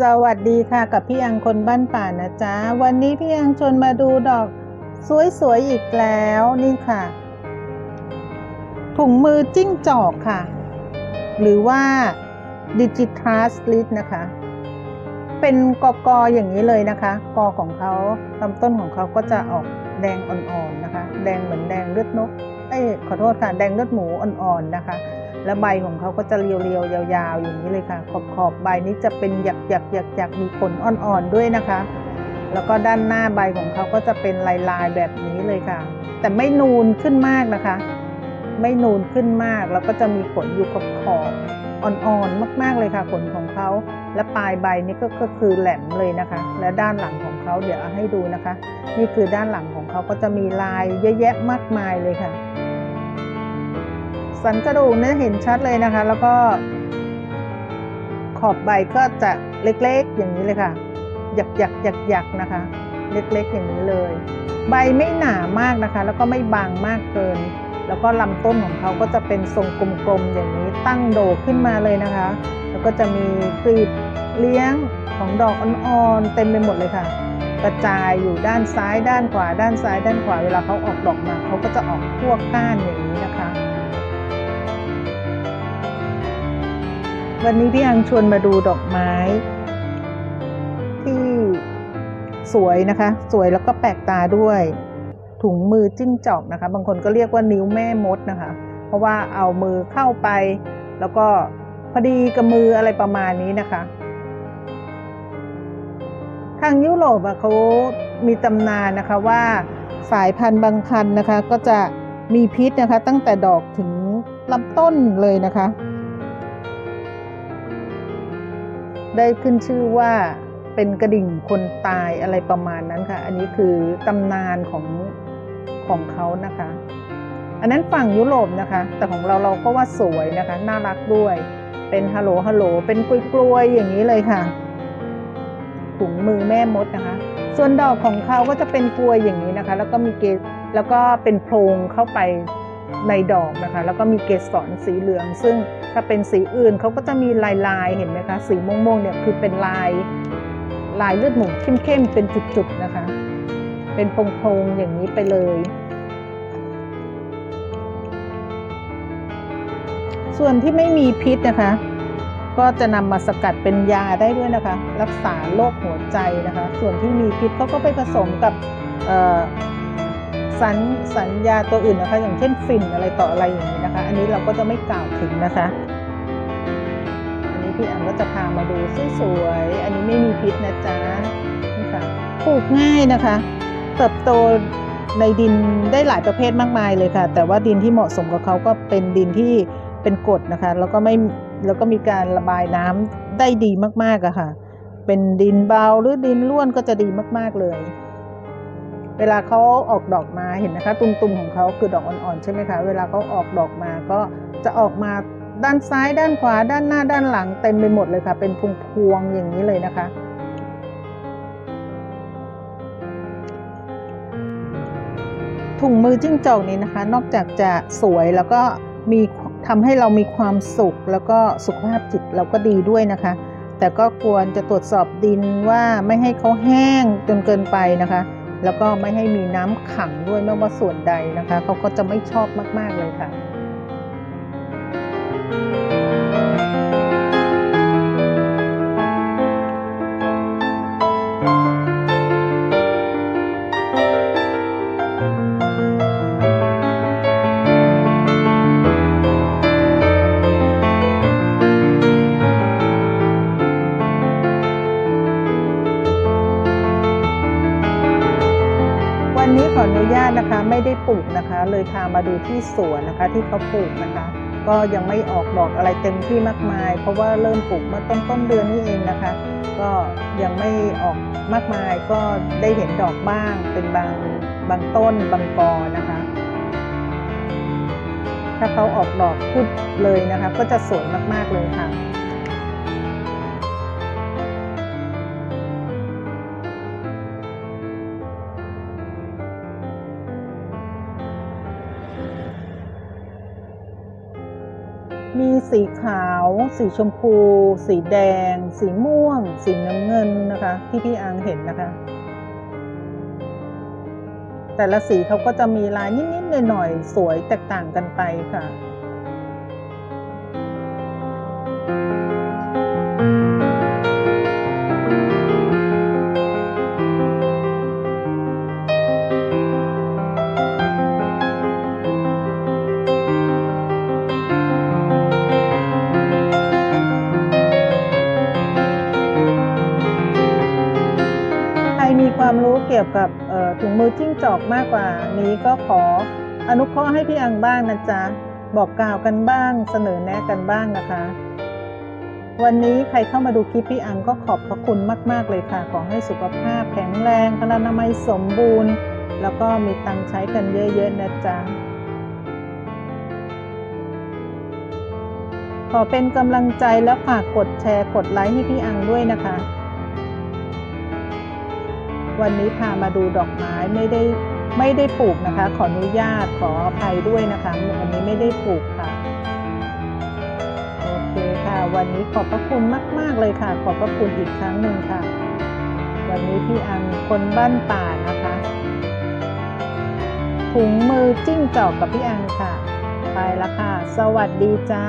สวัสดีค่ะกับพี่อังคนบ้านป่านะจ๊ะ วันนี้พี่อังชวนมาดูดอกสวยๆอีกแล้วนี่ค่ะ ถุงมือจิ้งจอกค่ะ หรือว่าดิจิทัสลิสนะคะ เป็นกอกออย่างนี้เลยนะคะ กอของเขาลำต้นของเขาก็จะออกแดงอ่อนๆนะคะ แดงเหมือนแดงเลือดนกเอ้ยขอโทษค่ะ แดงเลือดหมูอ่อนๆนะคะ แล้วใบของเขาก็จะเรียวๆยาวๆ อย่างนี้เลยค่ะ ขอบขอบๆใบนี้จะเป็นหยักหยักหยักหยักๆมีขนอ่อนๆด้วยนะคะ แล้วก็ด้านหน้าใบของเขาก็จะเป็นลายๆแบบนี้เลยค่ะ แต่ไม่นูนขึ้นมากนะคะ ไม่นูนขึ้นมากแล้วก็จะมีขนอยู่ขอบขอบๆอ่อนๆมากๆเลยค่ะขนของเขาและปลายใบนี้ก็คือแหลมเลยนะคะ และด้านหลังของเขาเดี๋ยวให้ดูนะคะ นี่คือด้านหลังของเขาก็จะมีลายเยอะแยะมากมายเลยค่ะ สันกระดูกเนี่ยเห็นชัดเลยนะคะ แล้วก็ ขอบใบก็จะเล็กๆอย่างนี้เลยค่ะ หยักหยักหยักหยักนะคะ เล็กๆอย่างนี้เลย ใบไม่หนามากนะคะ แล้วก็ไม่บางมากเกิน แล้วก็ลำต้นของเขาก็จะเป็นทรงกลมๆอย่างนี้ตั้งโดดขึ้นมาเลยนะคะ แล้วก็จะมีกลีบเลี้ยงของดอกอ่อนๆเต็มไปหมดเลยค่ะ กระจายอยู่ด้านซ้ายด้านขวา ด้านซ้ายด้านขวาเวลาเขาออกดอกมาเขาก็จะออกทั่วก้านอย่างนี้นะคะ วันนี้พี่อังชวนมาดูดอกไม้ ที่สวยนะคะ สวยแล้วก็แปลกตาด้วย ถุงมือจิ้งจอกนะคะ บางคนก็เรียกว่านิ้วแม่มดนะคะ เพราะว่าเอามือเข้าไป แล้วก็พอดีกับมืออะไรประมาณนี้นะคะ ทางยุโรปอะเขามีตำนานนะคะว่าสายพันธุ์บางพันธุ์นะคะ ก็จะมีพิษนะคะ ตั้งแต่ดอกถึงลำต้นเลยนะคะ ได้ขึ้นชื่อว่าเป็นกระดิ่งคนตายอะไรประมาณนั้นค่ะ อันนี้คือตำนานของของเขานะคะ อันนั้นฝั่งยุโรปนะคะ แต่ของเราเราก็ว่าสวยนะคะ น่ารักด้วย เป็นฮัลโหลฮัลโหลเป็นกลวยๆอย่างนี้เลยค่ะถุงมือแม่มดนะคะ ส่วนดอกของเขาก็จะเป็นกลวยอย่างนี้นะคะ แล้วก็มีเกสแล้วก็เป็นโพรงเข้าไป ในดอกนะคะ แล้วก็มีเกสรสีเหลือง ซึ่งถ้าเป็นสีอื่นเขาก็จะมีลายลายเห็นไหมคะ สีม่วงๆเนี่ยคือเป็นลายลายเลือดหมูเข้มๆเป็นจุดๆนะคะ เป็นโพรงๆอย่างนี้ไปเลย ส่วนที่ไม่มีพิษนะคะ ก็จะนำมาสกัดเป็นยาได้ด้วยนะคะ รักษาโรคหัวใจนะคะ ส่วนที่มีพิษเขาก็ไปผสมกับ สัญสัญญาตัวอื่นนะคะ อย่างเช่นฝิ่นอะไรต่ออะไรอย่างนี้นะคะ อันนี้เราก็จะไม่กล่าวถึงนะคะ อันนี้พี่อันก็จะพามาดูสวยๆอันนี้ไม่มีพิษนะจ๊ะนี่ค่ะปลูกง่ายนะคะ เติบโตในดินได้หลายประเภทมากมายเลยค่ะ แต่ว่าดินที่เหมาะสมกับเขาก็เป็นดินที่เป็นกรดนะคะ แล้วก็ไม่แล้วก็มีการระบายน้ำได้ดีมากๆอะค่ะ เป็นดินเบาหรือดินร่วนก็จะดีมากๆเลย เวลาเขาออกดอกมาเห็นนะคะ ตุ่มๆของเขาคือดอกอ่อนๆใช่ไหมคะเวลาเขาออกดอกมาก็จะออกมาด้านซ้ายด้านขวาด้านหน้าด้านหลังเต็มไปหมดเลยค่ะ เป็นพวงๆอย่างนี้เลยนะคะ ถุงมือจิ้งจอกนี้นะคะ นอกจากจะสวยแล้วก็มีทำให้เรามีความสุขแล้วก็สุขภาพจิตเราก็ดีด้วยนะคะ แต่ก็ควรจะตรวจสอบดินว่าไม่ให้เขาแห้งจนเกินไปนะคะ แล้วก็ไม่ให้มีน้ำขังด้วยไม่ว่าส่วนใดนะคะเขาก็จะไม่ชอบมากๆเลยค่ะ ไม่ได้ปลูกนะคะ เลยพามาดูที่สวนนะคะที่เขาปลูกนะคะ ก็ยังไม่ออกดอกอะไรเต็มที่มากมาย เพราะว่าเริ่มปลูกเมื่อต้นต้นเดือนนี้เองนะคะ ก็ยังไม่ออกมากมายก็ได้เห็นดอกบ้างเป็นบางบางต้นบางกอนะคะ ถ้าเขาออกดอกพุดเลยนะคะ ก็จะสวยมากๆเลยค่ะ มีสีขาว สีชมพู สีแดง สีม่วง สีน้ำเงินนะคะ ที่พี่อังเห็นนะคะ แต่ละสีเขาก็จะมีลายนิดๆหน่อยๆสวยแตกต่างกันไปค่ะ ความรู้เกี่ยวกับถุงมือจิ้งจอกมากกว่า นี้ก็ขออนุเคราะห์ให้พี่อังบ้างนะจ๊ะ บอกกล่าวกันบ้างเสนอแนะกันบ้างนะคะ วันนี้ใครเข้ามาดูคลิปพี่อังก็ขอบพระคุณมาก ๆ เลยค่ะ ขอให้สุขภาพแข็งแรงพลานามัยสมบูรณ์ แล้วก็มีตังค์ใช้กันเยอะ ๆ นะจ๊ะขอเป็นกำลังใจและฝากกดแชร์กดไลค์ให้พี่อังด้วยนะคะ วันนี้พามาดูดอกไม้ไม่ได้ไม่ได้ปลูกนะคะ ขออนุญาตขออภัยด้วยนะคะวันนี้ไม่ได้ปลูกค่ะโอเคค่ะ วันนี้ขอบพระคุณมาก ๆเลยค่ะ ขอบพระคุณอีกครั้งหนึ่งค่ะ วันนี้พี่อังคนบ้านป่านะคะถุงมือจิ้งจอกกับพี่อังค่ะ ไปแล้วค่ะ สวัสดีจ้า